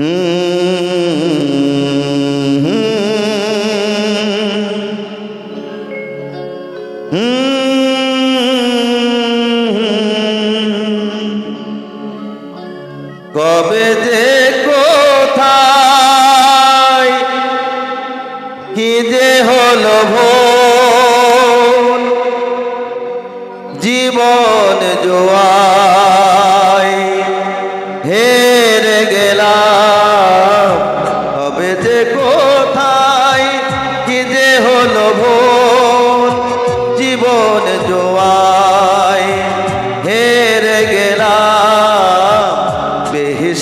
কবে যে কোথায়? কি যে হলো ভোল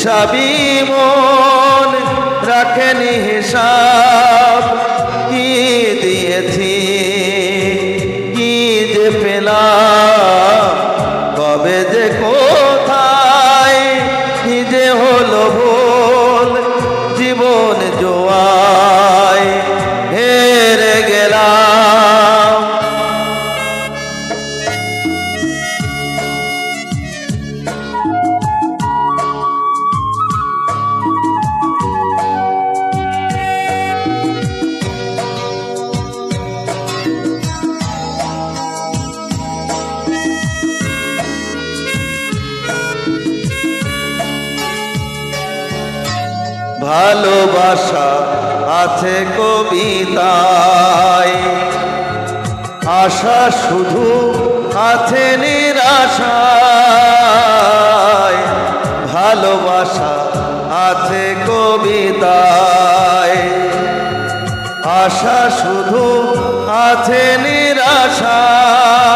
বেহিসাবি মন রাখেনি হিসাব। কি দিয়েছি? কি যে পেলাম? ভালোবাসা আছে কবিতায়। আশা শুধু আছে নিরাশায়। ভালোবাসা আছে কবিতায়। আশা শুধু আছে নিরাশায়।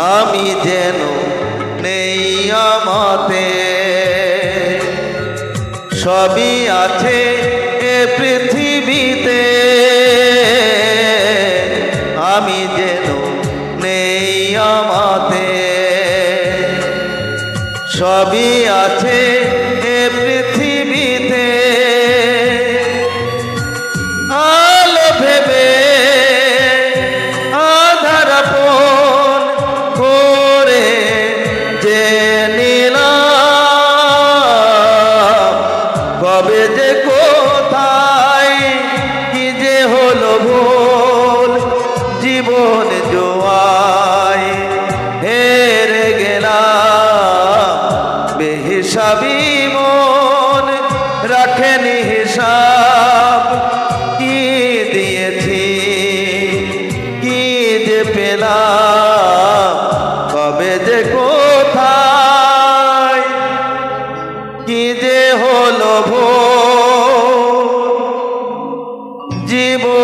আমি যেন নেই আমাতে। সবই আছে এ পৃথিবীতে। আমি যেন নেই আমাতে। সবই আছে রাখেনি হিসাব। কি দিয়েছি? কি যে পেলাম? কবে যে কোথায়? কি যে হলো ভো জীবন